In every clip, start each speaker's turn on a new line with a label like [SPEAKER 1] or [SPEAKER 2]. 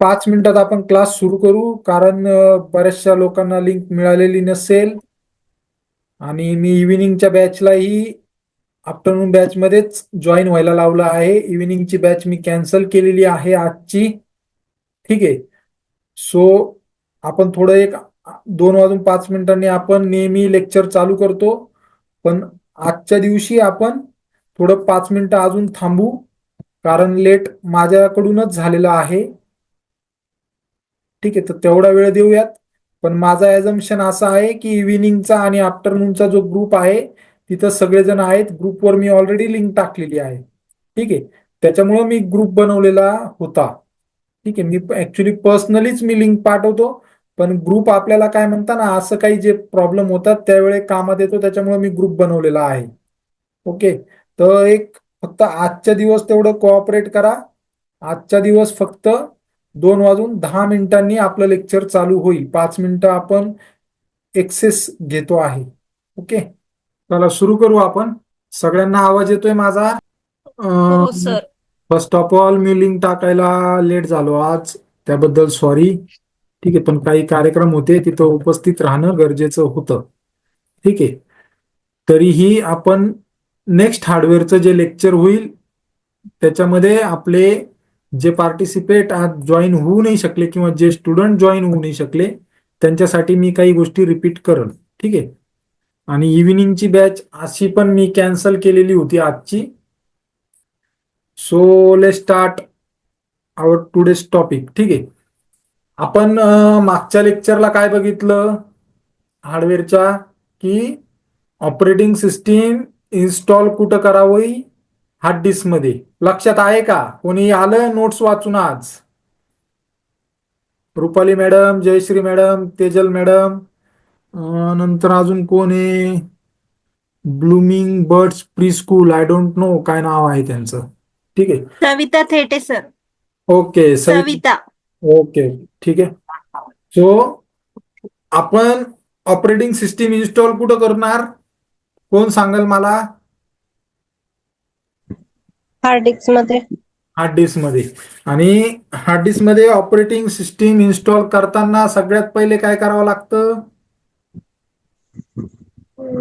[SPEAKER 1] पाच मिनिटात आपण क्लास सुरू करू कारण बऱ्याचशा लोकांना लिंक मिळालेली नसेल. आणि मी इव्हिनिंगच्या बॅचलाही आफ्टरनून बॅचमध्येच जॉईन व्हायला लावलं आहे. इव्हिनिंगची बॅच मी कॅन्सल केलेली आहे आजची. ठीक आहे. सो आपण थोडं एक दोन वाजून पाच मिनिटांनी आपण नेहमी लेक्चर चालू करतो. पण आजच्या दिवशी आपण थोडं पाच मिनिटं अजून थांबू कारण लेट माझ्याकडूनच झालेलं आहे. ठीक आहे तर तेवढा वेळ देऊयात. पण माझा ॲझम्पशन असा आहे की इव्हिनिंगचा आणि आफ्टरनूनचा जो ग्रुप आहे तिथं सगळेजण आहेत. ग्रुपवर मी ऑलरेडी लिंक टाकलेली आहे. ठीक आहे? त्याच्यामुळं मी ग्रुप बनवलेला होता. ठीक आहे? मी ऍक्च्युली पर्सनलीच मी लिंक पाठवतो. पण ग्रुप आपल्याला काय म्हणता ना असं काही जे प्रॉब्लेम होतात त्यावेळे कामात येतो. त्याच्यामुळे मी ग्रुप बनवलेला आहे. ओके? तर एक फक्त आजच्या दिवस तेवढं कोऑपरेट करा. आजच्या दिवस फक्त दोन वाजून दहा मिनिटांनी आपलं लेक्चर चालू होईल. पाच मिनिटं आपण एक्सेस घेतो आहे. ओके? चला सुरू करू आपण. सगळ्यांना आवाज येतोय माझा?
[SPEAKER 2] सर.
[SPEAKER 1] फर्स्ट ऑफ ऑल मी लिंक टाकायला लेट झालो आज. त्याबद्दल सॉरी ठीक आहे पण काही कार्यक्रम होते तिथं उपस्थित राहणं गरजेचं होतं. ठीक आहे. तरीही आपण नेक्स्ट हार्डवेअरचं जे लेक्चर होईल त्याच्यामध्ये आपले जे पार्टिसिपेट आज जॉईन होऊ नाही शकले किंवा जे स्टुडंट जॉईन होऊ नाही शकले त्यांच्यासाठी मी काही गोष्टी रिपीट करेन. ठीक आहे? आणि इव्हिनिंगची बॅच अशी पण मी कॅन्सल केलेली होती आजची. सो ले स्टार्ट आवर टुडेज टॉपिक ठीक आहे? आपण मागच्या लेक्चरला काय बघितलं? हार्डवेअरच्या की ऑपरेटिंग सिस्टीम इन्स्टॉल कुठं करावी? हार्ड डिस्कमध्ये लक्षात आहे का? कोणी आलं नोट्स वाचून आज. Rupali madam Jayashree madam Tejal madam नंतर अजून कोण आहे? Blooming birds pre school I don't know काय नाव आहे त्यांचं. ठीक आहे.
[SPEAKER 2] Savita Thete sir.
[SPEAKER 1] Okay Savita.
[SPEAKER 2] Savita.
[SPEAKER 1] Okay ठीक आहे. सो आपण ऑपरेटिंग सिस्टीम इन्स्टॉल कुठं करणार? कोण सांगेल मला?
[SPEAKER 3] हार्ड डिस्कमध्ये?
[SPEAKER 1] हार्ड डिस्कमध्ये. आणि हार्ड डिस्कमध्ये ऑपरेटिंग सिस्टीम इन्स्टॉल करताना सगळ्यात पहिले काय करावं लागतं?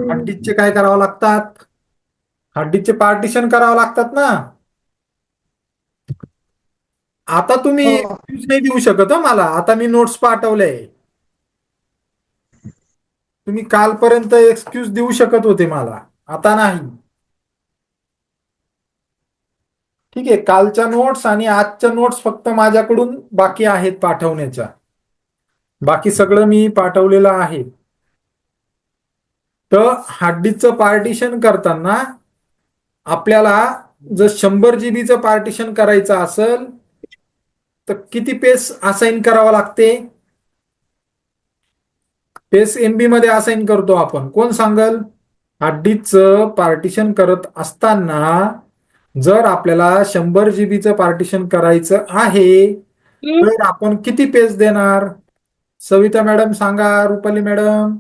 [SPEAKER 1] हार्ड डिस्कचे काय करावं लागतात? हार्ड डिस्कचे पार्टिशन करावं लागतात ना? आता तुम्ही
[SPEAKER 3] हो.
[SPEAKER 1] नाही देऊ शकत हं मला. आता मी नोट्स पाठवले तुम्ही कालपर्यंत एक्सक्यूज देऊ शकत होते मला. आता नाही. ठीक आहे कालच्या नोट्स आणि आजच्या नोट्स फक्त माझ्याकडून बाकी आहेत पाठवण्याच्या. बाकी सगळं मी पाठवलेलं आहे. तर हार्डडिस्कचं पार्टिशन करताना आपल्याला जर शंभर जीबीचं पार्टिशन करायचं असेल तर किती पेस असाइन करावा लागते? पेस एमबी मध्ये असाइन करतो आपण. कोण सांगल? हार्डडिस्कचं पार्टिशन करत असताना जर आपल्याला शंभर जीबीचं पार्टिशन करायचं आहे तर आपण किती पेज देणार? सविता मॅडम सांगा रुपाली मॅडम.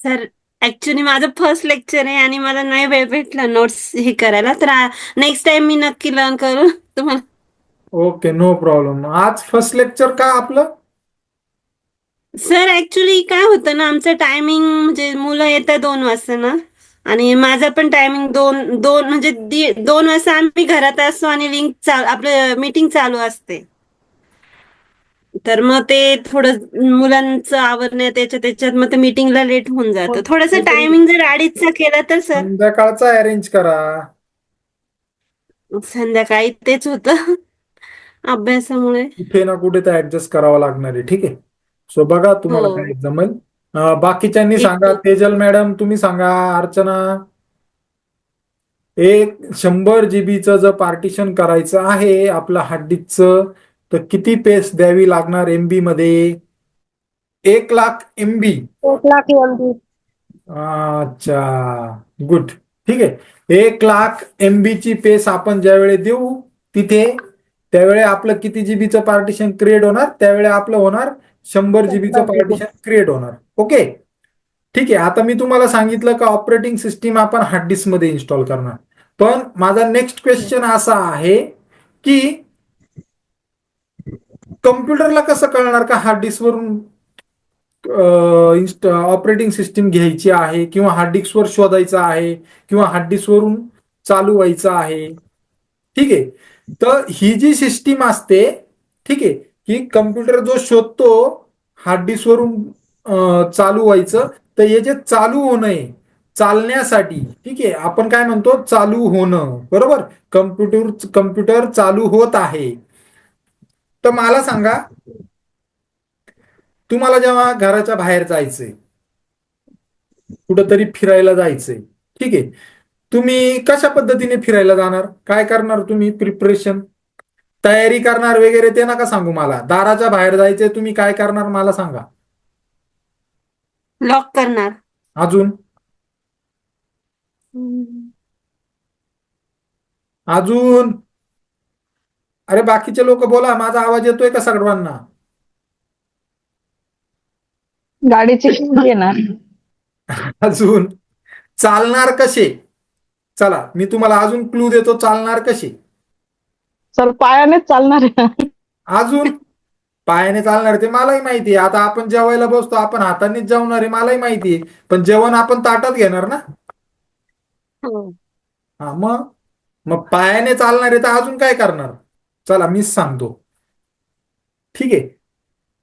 [SPEAKER 2] सर ऍक्च्युली माझं फर्स्ट लेक्चर आहे आणि मला नाही वेळ भेटला नोट्स हे करायला तर नेक्स्ट टाइम मी नक्की लर्न करू तुम्हाला.
[SPEAKER 1] ओके नो प्रॉब्लेम आज फर्स्ट लेक्चर का आपलं?
[SPEAKER 2] सर ऍक्च्युली काय होतं ना आमचं टायमिंग म्हणजे मुलं येतात दोन वाजता ना. आणि माझं पण टायमिंग दोन दोन म्हणजे दोन वाजता आम्ही घरात असतो आणि लिंक चाल आपलं मीटिंग चालू असते. तर मग ते थोडं मुलांचं आवरण्यात त्याच्यात त्याच्यात मग ते मीटिंगला लेट होऊन जातं. थोडंसं टायमिंग जर अडीचचा केला तर सर
[SPEAKER 1] संध्याकाळचा अरेंज करा.
[SPEAKER 2] संध्याकाळी तेच होतं. अभ्यासामुळे.
[SPEAKER 1] कुठे ना कुठे तर ऍडजस्ट करावं लागणार आहे. ठीक आहे? सो बघा तुम्हाला
[SPEAKER 2] हो.
[SPEAKER 1] काय जमेल. बाकीच्यांनी सांगा तेजल मॅडम तुम्ही सांगा अर्चना. एक शंभर जीबीचं जर पार्टिशन करायचं आहे आपलं हार्ड डिस्कचं तर किती पेस द्यावी लागणार एमबी मध्ये? एक लाख एमबी
[SPEAKER 3] एक लाख एमबी
[SPEAKER 1] अच्छा. गुड ठीक आहे. एक लाख MB ची पेस आपण ज्यावेळी देऊ तिथे त्यावेळी आपलं किती जीबीचं पार्टिशन क्रिएट होणार त्यावेळी आपलं होणार शंभर जीबीचं पार्टिशन क्रिएट होणार. ओके ठीक आहे आता मी तुम्हाला सांगितलं का ऑपरेटिंग सिस्टीम आपण हार्ड डिस्कमध्ये इन्स्टॉल करणार. पण माझा नेक्स्ट क्वेश्चन असा आहे की कम्प्युटरला कसं कळणार का हार्ड डिस्कवरून ऑपरेटिंग सिस्टीम घ्यायची आहे किंवा हार्ड डिस्कवर शोधायचं आहे किंवा हार्ड डिस्कवरून चालू व्हायचं आहे? ठीक आहे. तर ही जी सिस्टीम असते ठीक आहे की कम्प्युटर जो शोधतो हार्ड डिस्कवरून चालू व्हायचं तर हे जे चालू होणं आहे चालण्यासाठी ठीक आहे आपण काय म्हणतो चालू होणं बरोबर? कम्प्युटर कम्प्युटर चालू होत आहे. तर मला सांगा तुम्हाला जेव्हा घराच्या बाहेर जायचंय कुठंतरी फिरायला जायचंय ठीक आहे तुम्ही कशा पद्धतीने फिरायला जाणार? काय करणार तुम्ही? प्रिपरेशन तयारी करणार वगैरे ते नका सांगू मला. दाराच्या बाहेर जायचंय तुम्ही काय करणार मला सांगा.
[SPEAKER 2] लॉक करणार.
[SPEAKER 1] अजून? अजून? अरे बाकीचे लोक बोला माझा आवाज येतोय का सर्वांना
[SPEAKER 4] गाडीची येणार
[SPEAKER 1] अजून? चालणार कसे? चला मी तुम्हाला अजून क्लू देतो चालणार कसे?
[SPEAKER 4] सर पायानेच चालणार आहे.
[SPEAKER 1] अजून? पायाने चालणार ते मलाही माहिती आहे. आता आपण जेवायला बसतो आपण हातानेच जेवणार आहे मलाही माहिती आहे. पण जेवण आपण ताटात घेणार ना?
[SPEAKER 2] हो.
[SPEAKER 1] हा मग? मग पायाने चालणार आहे तर अजून काय करणार? चला मीच सांगतो. ठीक आहे.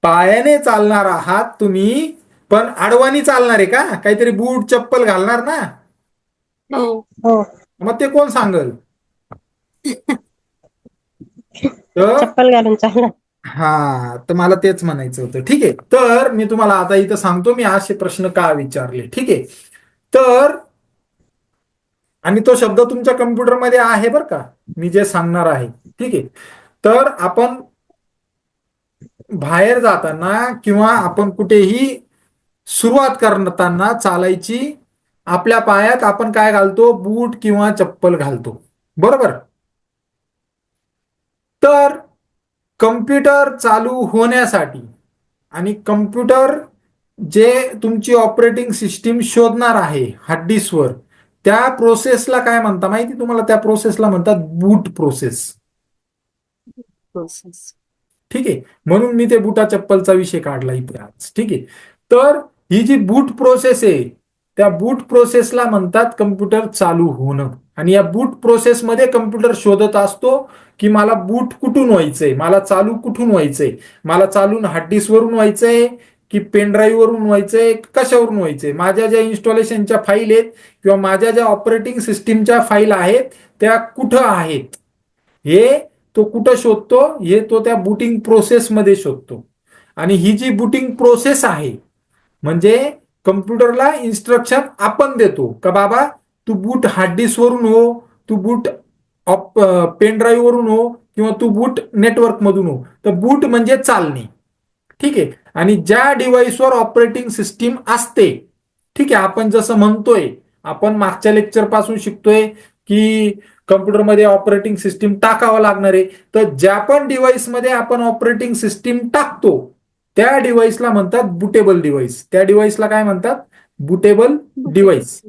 [SPEAKER 1] पायाने चालणार आहात तुम्ही पण आडवानी चालणार आहे का? काहीतरी बूट चप्पल घालणार ना?
[SPEAKER 2] हो.
[SPEAKER 3] हो.
[SPEAKER 1] मग ते कोण सांगल? तर
[SPEAKER 3] चप्पल घालून चालणार
[SPEAKER 1] हा तर मला तेच म्हणायचं होतं. ठीक आहे. तर मी तुम्हाला आता इथं सांगतो मी असे प्रश्न का विचारले? ठीक आहे. तर आणि तो शब्द तुमच्या कम्प्युटरमध्ये आहे बरं का? मी जे सांगणार आहे. ठीक आहे. तर आपण बाहेर जाताना किंवा आपण कुठेही सुरुवात करताना चालायची आपल्या पायात आपण काय घालतो? बूट किंवा चप्पल घालतो. बरोबर? तर कम्प्युटर चालू होण्यासाठी आणि कम्प्युटर जे तुमची ऑपरेटिंग सिस्टीम शोधणार आहे हार्ड डिस्कवर त्या प्रोसेसला काय म्हणता? माहिती तुम्हाला त्या प्रोसेसला म्हणतात बूट प्रोसेस ठीक आहे. म्हणून मी ते बुटा चप्पलचा विषय काढला इथे आज. ठीक आहे. तर ही जी बूट प्रोसेस आहे त्या बूट प्रोसेसला म्हणतात कम्प्युटर चालू होणं. आणि या बूट प्रोसेसमध्ये कम्प्युटर शोधत असतो की मला बूट कुठून व्हायचंय? मला चालू कुठून व्हायचंय? मला चालून हार्ड डिस्कवरून व्हायचंय की पेन ड्राईव्ह वरून व्हायचंय? कशावरून व्हायचंय? माझ्या ज्या इन्स्टॉलेशनच्या फाईल आहेत किंवा माझ्या ज्या ऑपरेटिंग सिस्टीमच्या फाईल आहेत त्या कुठं आहेत? हे तो कुठं शोधतो? हे तो त्या बुटिंग प्रोसेसमध्ये शोधतो. आणि ही जी बुटिंग प्रोसेस आहे म्हणजे कम्प्युटरला इन्स्ट्रक्शन आपण देतो. का बाबा तू बूट हार्ड डिस्क वरून हो तू बूट पेन ड्राईव्ह वरून हो किंवा तू बूट नेटवर्क मधून हो. तर बूट म्हणजे चालणे. ठीक आहे? आणि ज्या डिव्हाइसवर ऑपरेटिंग सिस्टीम असते ठीक आहे आपण जसं म्हणतोय आपण मागच्या लेक्चरपासून शिकतोय की कम्प्युटरमध्ये ऑपरेटिंग सिस्टीम टाकावं लागणार आहे. तर ज्या पण डिव्हाइसमध्ये आपण ऑपरेटिंग सिस्टीम टाकतो त्या डिव्हाइसला म्हणतात बुटेबल डिव्हाइस. त्या डिव्हाइसला काय म्हणतात? Bootable device.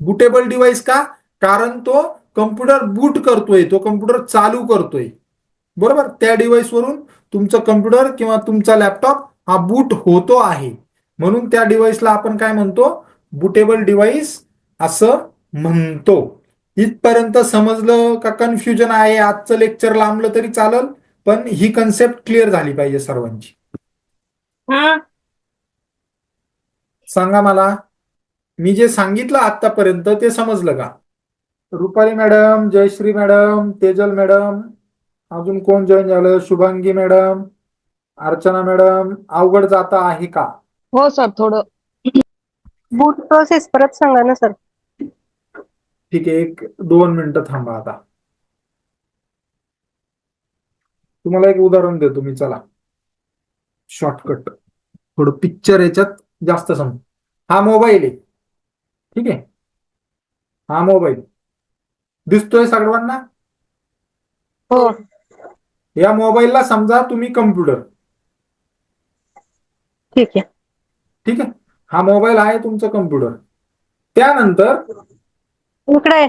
[SPEAKER 1] बुटेबल डिव्हाइस का? कारण तो कम्प्युटर बूट करतोय तो कम्प्युटर चालू करतोय. बरोबर? त्या डिव्हाइसवरून तुमचं कम्प्युटर किंवा तुमचा लॅपटॉप हा बूट होतो आहे. म्हणून त्या डिव्हाइसला आपण काय म्हणतो? बुटेबल डिव्हाइस असं म्हणतो. इथपर्यंत समजलं का कन्फ्युजन आहे? आजचं लेक्चर लांबलं तरी चालल पण ही कन्सेप्ट क्लिअर झाली पाहिजे सर्वांची.
[SPEAKER 2] हा?
[SPEAKER 1] सांगा मला. मी जे सांगितलं आतापर्यंत ते समजलं का? Rupali madam Jayashree madam Tejal madam अजून कोण जॉईन झालं? शुभांगी मॅडम अर्चना मॅडम अवघड जाता आहे का?
[SPEAKER 4] हो सर थोडं.
[SPEAKER 3] बूट प्रोसेस परत सांगा ना सर
[SPEAKER 1] ठीक आहे एक दोन मिनिटं थांबा आता. तुम्हाला एक उदाहरण देतो मी चला. शॉर्टकट थोडं पिक्चर याच्यात जास्त समज. हा मोबाईल आहे. ठीक आहे? हा मोबाईल दिसतोय सर्वांना
[SPEAKER 3] हो.
[SPEAKER 1] या मोबाईलला समजा तुम्ही कम्प्युटर
[SPEAKER 3] ठीक आहे.
[SPEAKER 1] ठीक आहे? हा मोबाईल आहे तुमचं कम्प्युटर त्यानंतर
[SPEAKER 3] इकडे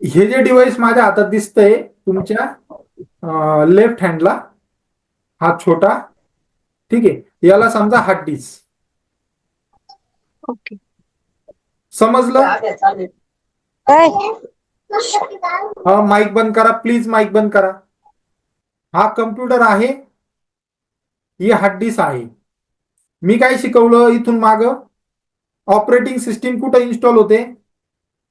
[SPEAKER 1] हे जे डिव्हाइस माझ्या हातात दिसतंय तुमच्या लेफ्ट हँडला हा छोटा. ठीक आहे? याला समजा हार्ड डिस्क
[SPEAKER 3] ओके.
[SPEAKER 1] समजलं? हा माईक बंद करा. प्लीज माईक बंद करा. हा कम्प्युटर आहे. ही हार्ड डिस्क आहे. मी काय शिकवलं इथून माग? ऑपरेटिंग सिस्टीम कुठं इन्स्टॉल होते?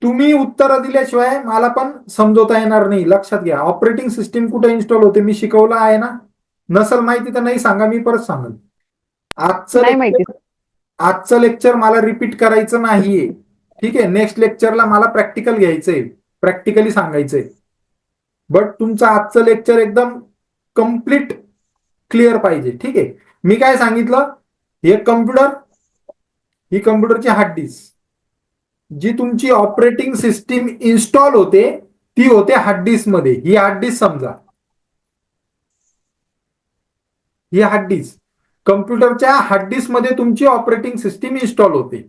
[SPEAKER 1] तुम्ही उत्तरं दिल्याशिवाय मला पण समजवता येणार नाही. लक्षात घ्या. ऑपरेटिंग सिस्टीम कुठं इन्स्टॉल होते? मी शिकवलं आहे ना? नसल माहिती तर नाही सांगा मी परत सांगेल आजचं आजचं लेक्चर मला रिपीट करायचं नाहीये. ठीक आहे नेक्स्ट लेक्चरला मला प्रॅक्टिकल घ्यायचंय प्रॅक्टिकली सांगायचंय. बट तुमचं आजचं लेक्चर एकदम कंप्लीट क्लिअर पाहिजे. ठीक आहे. मी काय सांगितलं? हे कम्प्युटर ही कम्प्युटरची हार्ड डिस्क जी तुमची ऑपरेटिंग सिस्टीम इन्स्टॉल होते ती होते हार्ड डिस्कमध्ये. ही हार्ड डिस्क समजा. ही हार्ड डिस्क कम्प्युटरच्या हार्ड डिस्कमध्ये तुमची ऑपरेटिंग सिस्टीम इन्स्टॉल होते.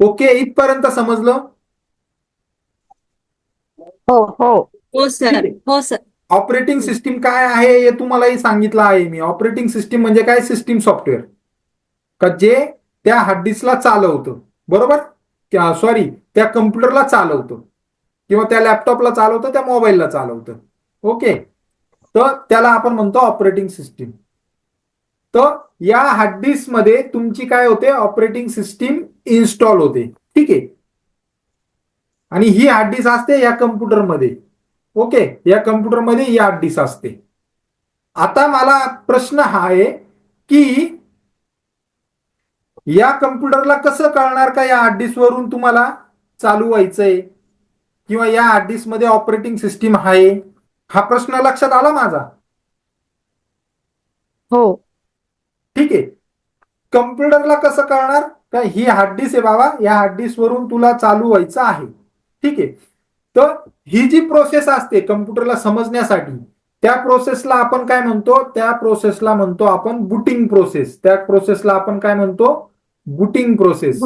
[SPEAKER 1] ओके इथपर्यंत समजलं?
[SPEAKER 3] हो
[SPEAKER 4] हो.
[SPEAKER 2] हो सर हो सर
[SPEAKER 1] ऑपरेटिंग सिस्टीम काय आहे हे तुम्हालाही सांगितलं आहे मी. ऑपरेटिंग सिस्टीम म्हणजे काय? सिस्टीम सॉफ्टवेअर का जे त्या हार्ड डिस्कला चालवतं. बरोबर? सॉरी त्या कम्प्युटरला चालवतं. किंवा त्या लॅपटॉपला चालवतं त्या मोबाईलला चालवतं. ओके तर त्याला आपण म्हणतो ऑपरेटिंग सिस्टीम तर या हार्ड डिस्कमध्ये तुमची काय होते? ऑपरेटिंग सिस्टीम इन्स्टॉल होते. ठीक आहे? आणि ही हार्ड डिस्क असते या कम्प्युटरमध्ये ओके या कम्प्युटरमध्ये ही हार्ड डिस्क असते. आता मला प्रश्न हा आहे की या कम्प्युटरला कसं कळणार का या हार्ड डिस्क वरून तुम्हाला चालू व्हायचंय? किंवा या हार्ड डिस्कमध्ये ऑपरेटिंग सिस्टीम आहे? हा प्रश्न लक्षात आला माझा?
[SPEAKER 4] हो.
[SPEAKER 1] ठीक आहे. कम्प्युटरला कसं कळणार का ही हार्ड डिस्क आहे बाबा या हार्ड डिस्क वरून तुला चालू व्हायचं आहे. ठीक आहे. तर ही जी प्रोसेस असते कम्प्युटरला समजण्यासाठी त्या प्रोसेसला आपण काय म्हणतो? त्या प्रोसेसला म्हणतो आपण बुटिंग प्रोसेस. त्या प्रोसेसला आपण काय म्हणतो? Booting process.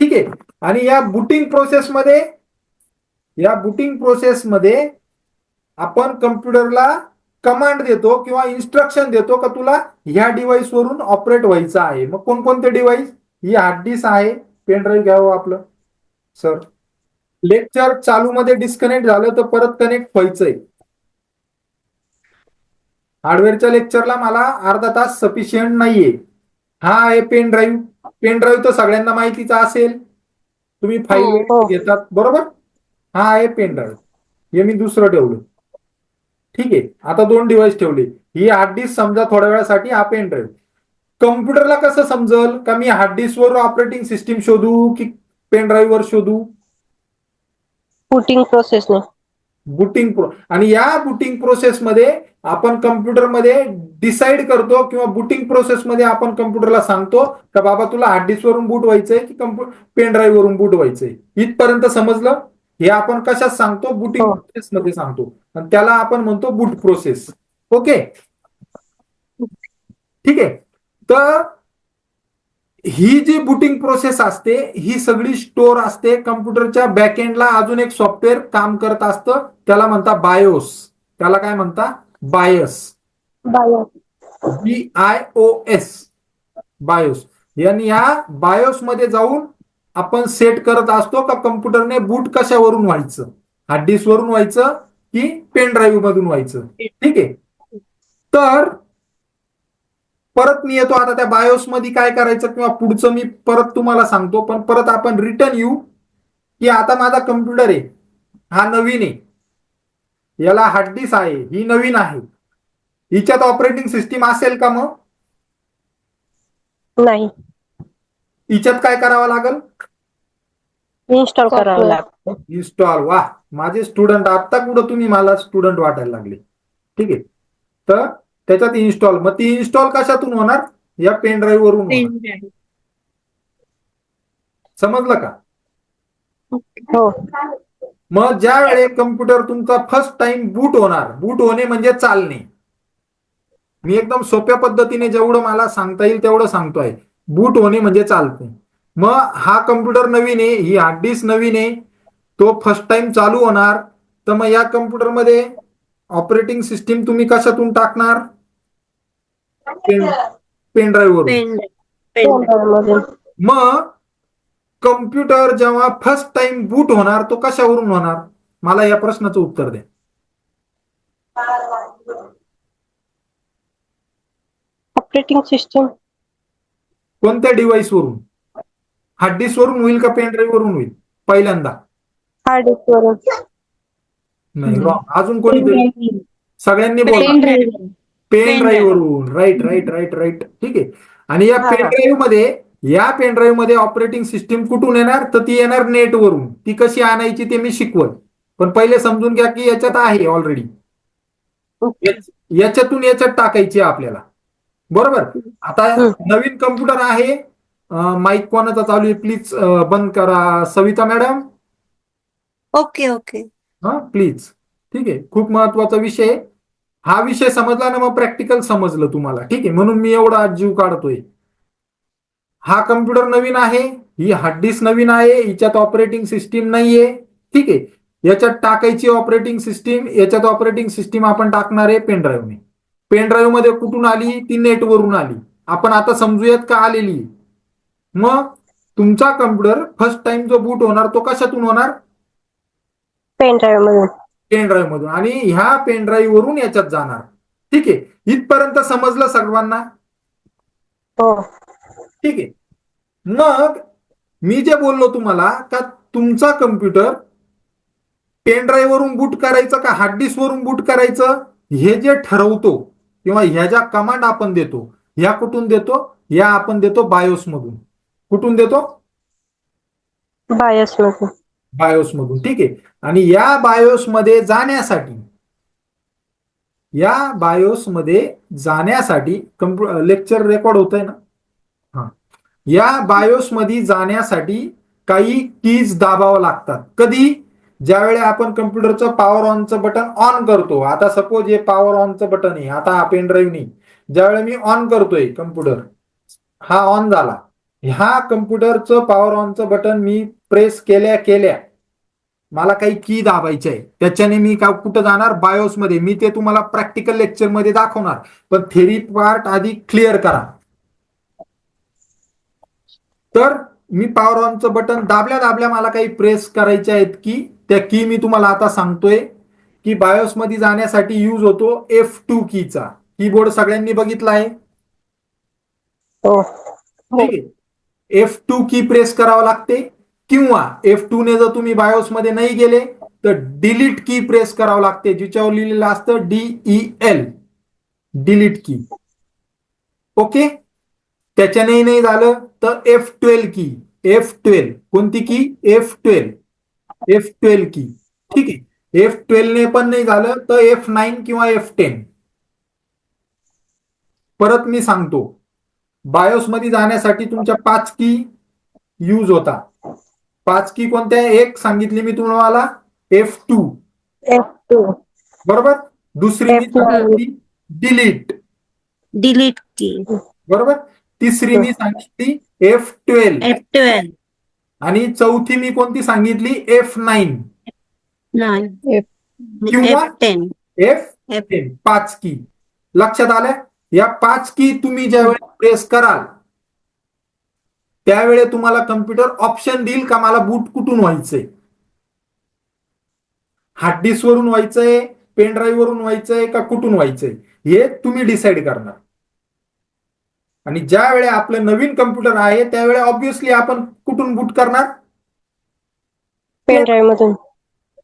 [SPEAKER 1] ठीक आहे. आणि या बुटिंग प्रोसेसमध्ये या बुटिंग प्रोसेसमध्ये आपण कम्प्युटरला कमांड देतो किंवा इन्स्ट्रक्शन देतो का तुला ह्या डिव्हाइस वरून ऑपरेट व्हायचं आहे. मग कोणकोणते डिव्हाइस ही हार्ड डिस्क आहे. पेन ड्राईव्ह घ्यावं आपलं. सर लेक्चर चालू मध्ये डिस्कनेक्ट झालं तर परत कनेक्ट व्हायचंय. हार्डवेअरच्या लेक्चरला मला अर्धा तास सफिशियंट नाहीये. हा आहे पेन ड्राईव्ह पेन ड्राईव्ह तर सगळ्यांना माहितीचा असेल. तुम्ही
[SPEAKER 3] हो.
[SPEAKER 1] फाईल घेतात. बरोबर? हा आहे पेन ड्राईव्ह हे मी दुसरं ठेवलं. ठीक आहे. आता दोन डिव्हाइस ठेवले. ही हार्ड डिस्क समजा थोड्या वेळासाठी हा पेन ड्राईव्ह कम्प्युटरला कसं समजल? का मी हार्ड डिस्क वर ऑपरेटिंग सिस्टीम शोधू की पेन ड्राईव्ह वर शोधू?
[SPEAKER 3] बुटिंग प्रोसेसने
[SPEAKER 1] बुटिंग प्रो आणि या बुटिंग प्रोसेसमध्ये आपण कम्प्युटरमध्ये डिसाईड करतो किंवा बुटिंग प्रोसेसमध्ये आपण कम्प्युटरला सांगतो का बाबा तुला हार्ड डिस्क वरून बूट व्हायचंय की पेन ड्राईव्ह वरून बूट व्हायचंय? इथपर्यंत समजलं? हे आपण कशात सांगतो? बुटिंग
[SPEAKER 3] हो.
[SPEAKER 1] प्रोसेस मध्ये सांगतो. आणि त्याला आपण म्हणतो बूट प्रोसेस ओके? ठीक आहे. तर ही जी बुटिंग प्रोसेस असते ही सगळी स्टोअर असते. कम्प्युटरच्या बॅकएंडला अजून एक सॉफ्टवेअर काम करत असतं. त्याला म्हणता बायोस त्याला काय म्हणता? Bias
[SPEAKER 3] bio
[SPEAKER 1] B I O S BIOS आणि या बायोस मध्ये जाऊन आपण सेट करत असतो का कम्प्युटरने बूट कशावरून व्हायचं? हार्ड डिस्क वरून व्हायचं की पेन ड्राईव्ह मधून व्हायचं? ठीक आहे. तर परत मी येतो आता त्या बायोस मध्ये काय करायचं किंवा पुढचं मी परत तुम्हाला सांगतो पण परत आपण रिटर्न येऊ की आता माझा कम्प्युटर आहे. हा नवीन आहे. याला हार्ड डिस्क आहे. ही नवीन आहे. हिच्यात ऑपरेटिंग सिस्टीम असेल का मग?
[SPEAKER 3] नाही.
[SPEAKER 1] हिच्यात काय करावं लागेल?
[SPEAKER 3] इन्स्टॉल करावं. लागतं.
[SPEAKER 1] इन्स्टॉल वा माझे स्टुडंट आता कुठं तुम्ही मला स्टुडंट वाटायला लागले? ठीक आहे. तर त्याच्यात इन्स्टॉल मग ती इन्स्टॉल कशातून होणार? या पेन ड्राईव्ह वरून. समजलं का?
[SPEAKER 3] हो.
[SPEAKER 1] मग ज्या वेळे कम्प्युटर तुमचा फर्स्ट टाइम बूट होणार बूट होणे म्हणजे चालणे. मी एकदम सोप्या पद्धतीने जेवढं मला सांगता येईल तेवढं सांगतोय. बूट होणे म्हणजे चालते. मग हा कम्प्युटर नवीन आहे ही हार्ड डिस्क नवीन आहे तो फर्स्ट टाइम चालू होणार. तर मग या कम्प्युटरमध्ये ऑपरेटिंग सिस्टीम तुम्ही कशातून टाकणार? पेन मग कम्प्युटर जेव्हा फर्स्ट टाइम बूट होणार तो कशावरून होणार? मला या प्रश्नाचं उत्तर द्या.
[SPEAKER 3] ऑपरेटिंग सिस्टम
[SPEAKER 1] कोणत्या डिव्हाइस वरून? हार्ड डिस्क वरून होईल का पेन ड्राईव्ह वरून होईल? पहिल्यांदा.
[SPEAKER 3] हार्ड डिस्क वरून.
[SPEAKER 1] नाही. अजून कोणी सगळ्यांनी बोला.
[SPEAKER 4] पेन ड्राईव्ह
[SPEAKER 1] वरून. राईट राईट राईट राईट ठीक आहे. आणि या पेन
[SPEAKER 3] हा.
[SPEAKER 1] ड्राईव्हमध्ये या पेन ड्राईव्हमध्ये ऑपरेटिंग सिस्टीम कुठून येणार? तर ती येणार नेट वरून. ती कशी आणायची ते मी शिकवल. पण पहिले समजून घ्या की याच्यात आहे ऑलरेडी याच्यातून याच्यात टाकायची आपल्याला. बरोबर. आता. नवीन कम्प्युटर आहे. माईक कोणाचा चालू आहे? प्लीज बंद करा. सविता मॅडम
[SPEAKER 2] ओके ओके
[SPEAKER 1] हा प्लीज ठीक आहे. खूप महत्त्वाचा विषय. हा विषय समजला ना मग प्रॅक्टिकल समजलं तुम्हाला. ठीक आहे. म्हणून मी एवढा जीव काढतोय. हा कम्प्युटर नवीन आहे. ही हार्ड डिस्क नवीन आहे. हिच्यात ऑपरेटिंग सिस्टीम नाहीये. ठीक आहे. याच्यात टाकायची ऑपरेटिंग सिस्टीम याच्यात ऑपरेटिंग सिस्टीम आपण टाकणार आहे पेन ड्राईव्हने पेन ड्राईव्हमध्ये कुठून आली? ती नेटवरून आली. आपण आता समजूयात का आलेली. मग तुमचा कम्प्युटर फर्स्ट टाइम जो बूट होणार तो कशातून होणार?
[SPEAKER 3] पेन ड्राईव्ह मधून.
[SPEAKER 1] पेन ड्राईव्ह मधून. आणि ह्या पेन ड्राईव्ह वरून याच्यात जाणार. ठीक आहे? इथपर्यंत समजलं सर्वांना
[SPEAKER 3] हो.
[SPEAKER 1] ठीक आहे. मग मी जे बोललो तुम्हाला का तुमचा कम्प्युटर पेन ड्राईव्ह वरून बूट करायचं का? हार्ड डिस्क वरून बूट करायचं? हे जे ठरवतो किंवा ह्या ज्या कमांड आपण देतो ह्या कुठून देतो? या आपण देतो बायोस मधून. कुठून देतो?
[SPEAKER 3] बायस मधून.
[SPEAKER 1] बायोस मधून. ठीक आहे. आणि या बायोस मध्ये जाण्यासाठी या बायोस मध्ये जाण्यासाठी लेक्चर रेकॉर्ड होत आहे ना? हा. या बायोस मध्ये जाण्यासाठी काही कीज दाबावं लागतात. कधी? ज्यावेळी आपण कम्प्युटरचं पॉवर ऑनचं बटन ऑन करतो आता सपोज हे पॉवर ऑनचं बटन आहे आता हा पेन ड्राईव्ह नाही. ज्यावेळी मी ऑन करतोय कम्प्युटर हा ऑन झाला. ह्या कम्प्युटरचं पॉवर ऑनचं बटन मी प्रेस केल्या केल्या. मला काही की दाबायचे आहे. त्याच्याने मी का कुठं जाणार? बायोस मध्ये. मी ते तुम्हाला प्रॅक्टिकल लेक्चरमध्ये दाखवणार. पण थेरी पार्ट आधी क्लिअर करा. तर मी पॉवर ऑनचं बटन दाबल्या दाबल्या मला काही प्रेस करायचे आहेत की त्या की मी तुम्हाला आता सांगतोय की बायोस मध्ये जाण्यासाठी यूज होतो एफ टू कीचा कीबोर्ड सगळ्यांनी बघितला आहे? ठीक आहे. एफ टू की प्रेस करावं लागते. किंवा एफ टू ने जर तुम्ही बायोस मध्ये नाही गेले तर डिलीट की प्रेस करावं लागते जिच्यावर लिहिलेलं असतं D E L delete key okay? त्याच्यानेही नाही झालं तर F twelve key F twelve कोणती key F twelve F twelve की. ठीक आहे. एफ ट्वेल्वने पण नाही झालं तर एफ नाईन किंवा एफ टेन परत मी सांगतो. बायोस मध्ये जाण्यासाठी तुमच्या पाच की यूज होता. पाच की कोणत्या? एक सांगितली मी तुम्हाला. एफ टू
[SPEAKER 3] एफ टू
[SPEAKER 1] बरोबर? दुसरी मी
[SPEAKER 3] F9.
[SPEAKER 1] सांगितली डिलीट
[SPEAKER 2] डिलीट की.
[SPEAKER 1] बरोबर? तिसरी मी सांगितली एफ ट्वेल्व
[SPEAKER 2] एफ ट्वेल्व
[SPEAKER 1] आणि चौथी मी कोणती सांगितली? एफ नाईन किंवा
[SPEAKER 2] F ten
[SPEAKER 1] F
[SPEAKER 2] F
[SPEAKER 1] ten पाच की. लक्षात आल्या? या पाच की तुम्ही ज्यावेळेस प्रेस कराल त्यावेळेस तुम्हाला कम्प्युटर ऑप्शन देईल का? मला बूट कुठून व्हायचंय? हार्ड डिस्क वरून व्हायचंय पेन ड्राईव्ह वरून व्हायचंय का कुठून व्हायचंय? हे तुम्ही डिसाईड करणार. आणि ज्या वेळे आपलं नवीन कम्प्युटर आहे त्यावेळेस ऑब्विसली आपण कुठून बूट करणार?
[SPEAKER 3] पेन ड्राईव्ह मधून.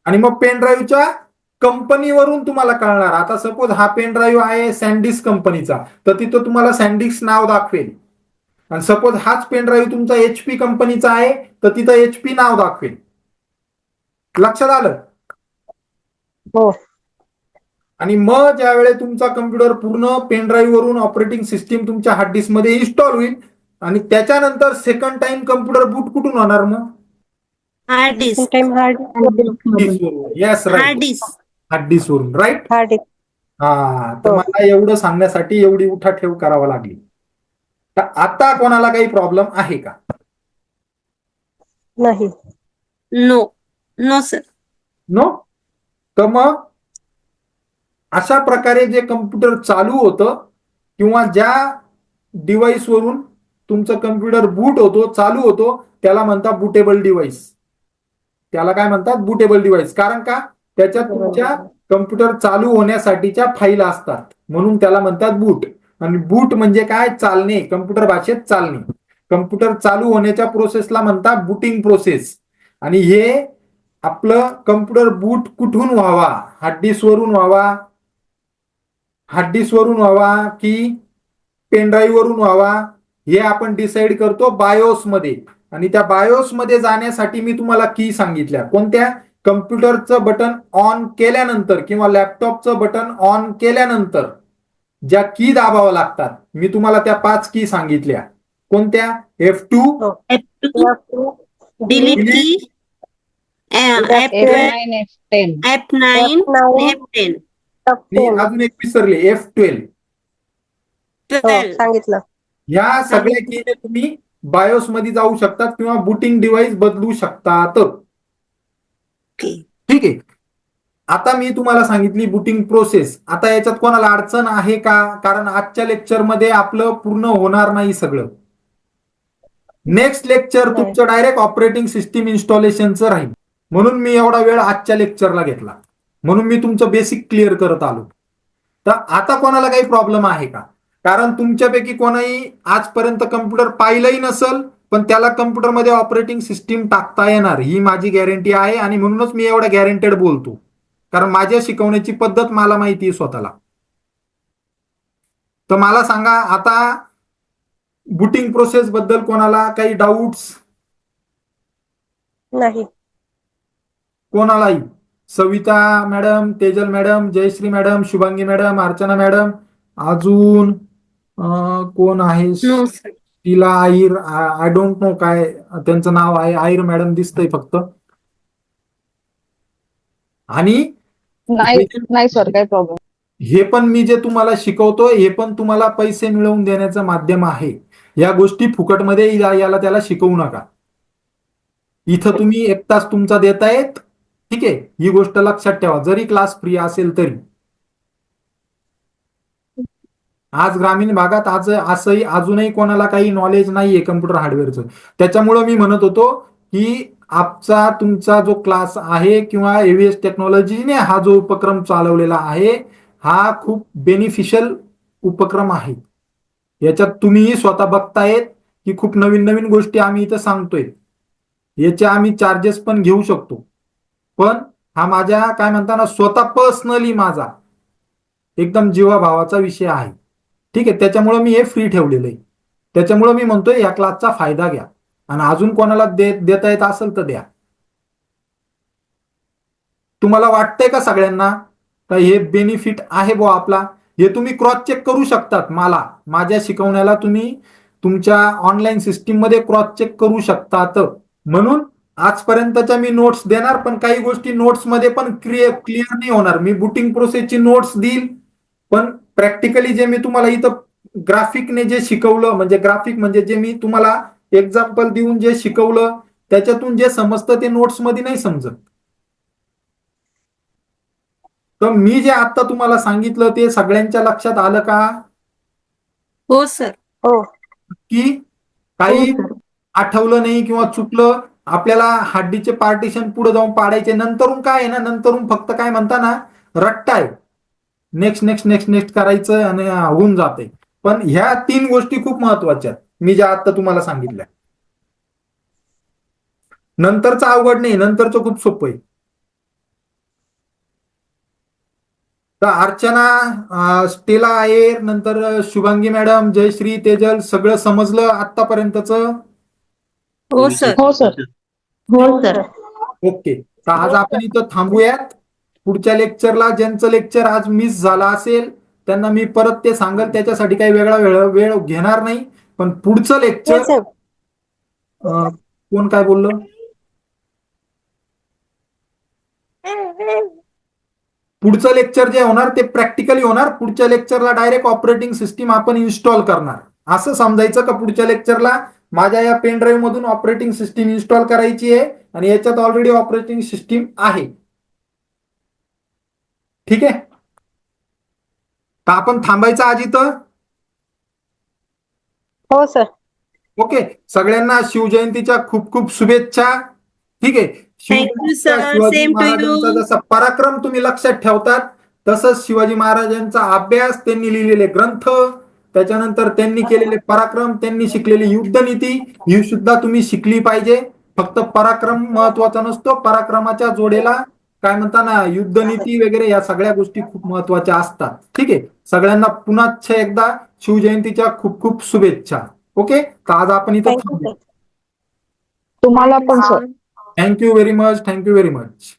[SPEAKER 1] आणि मग पेन ड्राईव्हच्या कंपनीवरून तुम्हाला कळणार. आता सपोज हा पेन ड्राईव्ह आहे सँडिस्क कंपनीचा तर तिथं तुम्हाला सँडिस्क नाव दाखवेल. आणि सपोज हाच पेन ड्राईव्ह तुमचा एचपी कंपनीचा आहे तर तिथं एचपी नाव दाखवेल. लक्षात आलं?
[SPEAKER 3] हो.
[SPEAKER 1] आणि मग ज्यावेळेस तुमचा कम्प्युटर पूर्ण पेन ड्राईव्ह वरून ऑपरेटिंग सिस्टीम तुमच्या हार्ड डिस्कमध्ये इन्स्टॉल होईल आणि त्याच्यानंतर सेकंड टाइम कम्प्युटर बूट कुठून होणार मग?
[SPEAKER 2] Hard disk
[SPEAKER 3] time hard
[SPEAKER 1] disk वरून. Yes
[SPEAKER 2] hard
[SPEAKER 1] right
[SPEAKER 2] disk
[SPEAKER 1] hard disk वरून राईट
[SPEAKER 3] हार्ड डिस्क
[SPEAKER 1] हा तर
[SPEAKER 3] हो.
[SPEAKER 1] मला एवढं सांगण्यासाठी एवढी उठाठेव करावा लागली. तर आता कोणाला काही प्रॉब्लेम आहे का?
[SPEAKER 3] नाही.
[SPEAKER 2] नो नो सर
[SPEAKER 1] नो तर मग? अशा प्रकारे जे कम्प्युटर चालू होतं किंवा ज्या डिव्हाइसवरून तुमचं कम्प्युटर बूट होतो चालू होतो त्याला म्हणतात बुटेबल डिव्हाइस त्याला काय म्हणतात? बुटेबल डिव्हाइस कारण का? त्याच्यात तुमच्या कम्प्युटर चालू होण्यासाठीच्या फाईल असतात. म्हणून त्याला म्हणतात बूट आणि बूट म्हणजे काय? चालणे. कम्प्युटर भाषेत चालणे. कम्प्युटर चालू होण्याच्या प्रोसेसला म्हणतात बुटिंग प्रोसेस आणि हे आपलं कम्प्युटर बूट कुठून व्हावा? हार्ड वरून व्हावा? हार्ड वरून व्हावा की पेनड्राईव्ह वरून व्हावा हे आपण डिसाईड करतो बायोस मध्ये आणि त्या बायोस मध्ये जाण्यासाठी मी तुम्हाला की सांगितल्या. कोणत्या? कम्प्युटरचं बटन ऑन केल्यानंतर किंवा लॅपटॉपचं बटन ऑन केल्यानंतर ज्या की दाबाव्या लागतात. मी तुम्हाला त्या पाच की सांगितल्या. कोणत्या? F two
[SPEAKER 2] delete key
[SPEAKER 4] ten
[SPEAKER 1] अजून एक विसरले एफ ट्वेल्व
[SPEAKER 2] ट्वेल्व
[SPEAKER 3] सांगितलं.
[SPEAKER 1] ह्या सगळ्या कीने तुम्ही बायोस मध्ये जाऊ शकतात किंवा बुटिंग डिव्हाइस बदलू शकतात. ठीक आहे. आता मी तुम्हाला सांगितली बुटिंग प्रोसेस आता याच्यात कोणाला अडचण आहे का? कारण आजच्या लेक्चरमध्ये आपलं पूर्ण होणार नाही सगळं. Next lecture. तुमचं डायरेक्ट ऑपरेटिंग सिस्टीम इन्स्टॉलेशनचं राहील. म्हणून मी एवढा वेळ आजच्या लेक्चरला घेतला. म्हणून मी तुमचं बेसिक क्लिअर करत आलो. तर आता कोणाला काही प्रॉब्लेम आहे का? कारण तुमच्यापैकी कोणाही आजपर्यंत कम्प्युटर पाहिलंही नसल पण त्याला कम्प्युटरमध्ये ऑपरेटिंग सिस्टीम टाकता येणार. ही माझी गॅरंटी आहे आणि म्हणूनच मी एवढा गॅरंटेड बोलतो. कारण माझ्या शिकवण्याची पद्धत मला माहिती आहे स्वतःला. तर मला सांगा आता बुटिंग प्रोसेस बद्दल कोणाला काही डाऊट्स
[SPEAKER 3] नाही.
[SPEAKER 1] कोणालाही? Savita madam Tejal madam Jayashree madam Shubhangi madam Archana madam. अजून कोण आहे? तिला आईर आय डोंट नो काय त्यांचं नाव आहे. आईर मॅडम दिसतंय फक्त. आणि
[SPEAKER 4] नाही नाही सर काही प्रॉब्लेम
[SPEAKER 1] हे पण मी जे तुम्हाला शिकवतोय हे पण तुम्हाला पैसे मिळवून देण्याचं माध्यम आहे. या गोष्टी फुकटमध्ये याला त्याला शिकवू नका. इथं तुम्ही एक तास तुमचा देतायत. ठीक आहे? ही गोष्ट लक्षात ठेवा. जरी क्लास फ्री असेल तरी. आज ग्रामीण भागात आज असंही अजूनही कोणाला काही नॉलेज नाहीये कम्प्युटर हार्डवेअरचं त्याच्यामुळं मी म्हणत होतो की आपचा तुमचा जो क्लास आहे किंवा एव्हीएस टेक्नॉलॉजीने हा जो उपक्रम चालवलेला आहे हा खूप बेनिफिशियल उपक्रम आहे. याच्यात तुम्हीही स्वतः बघतायत की खूप नवीन नवीन गोष्टी आम्ही इथं सांगतोय. याचे आम्ही चार्जेस पण घेऊ शकतो. पण हा माझ्या काय म्हणता ना स्वतः पर्सनली माझा एकदम जीवाभावाचा विषय आहे. ठीक आहे त्याच्यामुळं मी हे फ्री ठेवलेलं आहे. त्याच्यामुळं मी म्हणतोय या क्लासचा फायदा घ्या. आणि अजून कोणाला दे देता येत असेल तर द्या. तुम्हाला वाटतंय का सगळ्यांना? का हे बेनिफिट आहे बुवा आपला? हे तुम्ही क्रॉस चेक करू शकतात मला. माझ्या शिकवण्याला तुम्ही तुमच्या ऑनलाईन सिस्टीममध्ये क्रॉस चेक करू शकतात. म्हणून आजपर्यंतच्या मी नोट्स देणार पण काही गोष्टी नोट्समध्ये पण क्लिअर क्लिअर नाही होणार. मी बुटिंग प्रोसेसची नोट्स देईल पण प्रॅक्टिकली जे मी तुम्हाला इथं ग्राफिकने जे शिकवलं म्हणजे ग्राफिक म्हणजे जे मी तुम्हाला एक्झाम्पल देऊन जे शिकवलं त्याच्यातून जे समजतं ते नोट्समध्ये नाही समजत. तर मी जे आता तुम्हाला सांगितलं ते सगळ्यांच्या लक्षात आलं का?
[SPEAKER 2] हो सर.
[SPEAKER 3] हो.
[SPEAKER 1] की काही आठवलं नाही किंवा चुकलं आपल्याला हड्डीचे पार्टिशन पुढे जाऊन पाडायचे. नंतरून काय आहे ना? नंतरून फक्त काय म्हणता ना रट्टाय आहे. नेक्स्ट नेक्स्ट नेक्स्ट नेक्स्ट करायचं आणि होऊन जाते. पण ह्या तीन गोष्टी खूप महत्त्वाच्या आहेत. मी ज्या आता तुम्हाला सांगितल्या. नंतरचं अवघड नाही. नंतरचं खूप सोपं आहे. तर अर्चना स्टेला आयर नंतर शुभांगी मॅडम जयश्री तेजल सगळं समजलं आतापर्यंतच
[SPEAKER 2] हो सर.
[SPEAKER 4] हो सर.
[SPEAKER 2] हो सर.
[SPEAKER 1] ओके. तर आज आपण इथं थांबूयात. पुढच्या लेक्चरला ज्यांचं लेक्चर आज मिस झाला असेल त्यांना मी परत ते सांगल. त्याच्यासाठी काही वेगळा वेळ वेळ घेणार नाही. पण पुढचं लेक्चर. कोण काय बोललं? पुढचं लेक्चर जे होणार ते प्रॅक्टिकली होणार. पुढच्या लेक्चरला डायरेक्ट ऑपरेटिंग सिस्टीम आपण इन्स्टॉल करणार. असं समजायचं का पुढच्या लेक्चरला? माझ्या या पेन ड्राईव्ह मधून ऑपरेटिंग सिस्टीम इन्स्टॉल करायची आहे आणि याच्यात ऑलरेडी ऑपरेटिंग सिस्टीम आहे. ठीक आहे? तर आपण थांबायचं आज इथं?
[SPEAKER 3] हो सर
[SPEAKER 1] ओके. सगळ्यांना शिवजयंतीच्या खूप खूप शुभेच्छा. ठीक आहे. शिवाजी महाराजांचा. जसा पराक्रम तुम्ही लक्षात ठेवतात तसंच शिवाजी महाराजांचा अभ्यास त्यांनी लिहिलेले ग्रंथ त्याच्यानंतर त्यांनी केलेले पराक्रम त्यांनी शिकलेली युद्धनीती ही सुद्धा तुम्ही शिकली पाहिजे. फक्त पराक्रम महत्त्वाचा नसतो. पराक्रमाच्या जोडेला काय म्हणता ना युद्धनीती वगैरे या सगळ्या गोष्टी खूप महत्त्वाच्या असतात. ठीक आहे? सगळ्यांना पुन्हा एकदा शिवजयंतीच्या खूप खूप शुभेच्छा. ओके? तर आज आपण इथं थांबू
[SPEAKER 4] तुम्हाला पण sir
[SPEAKER 1] thank you very much thank you very much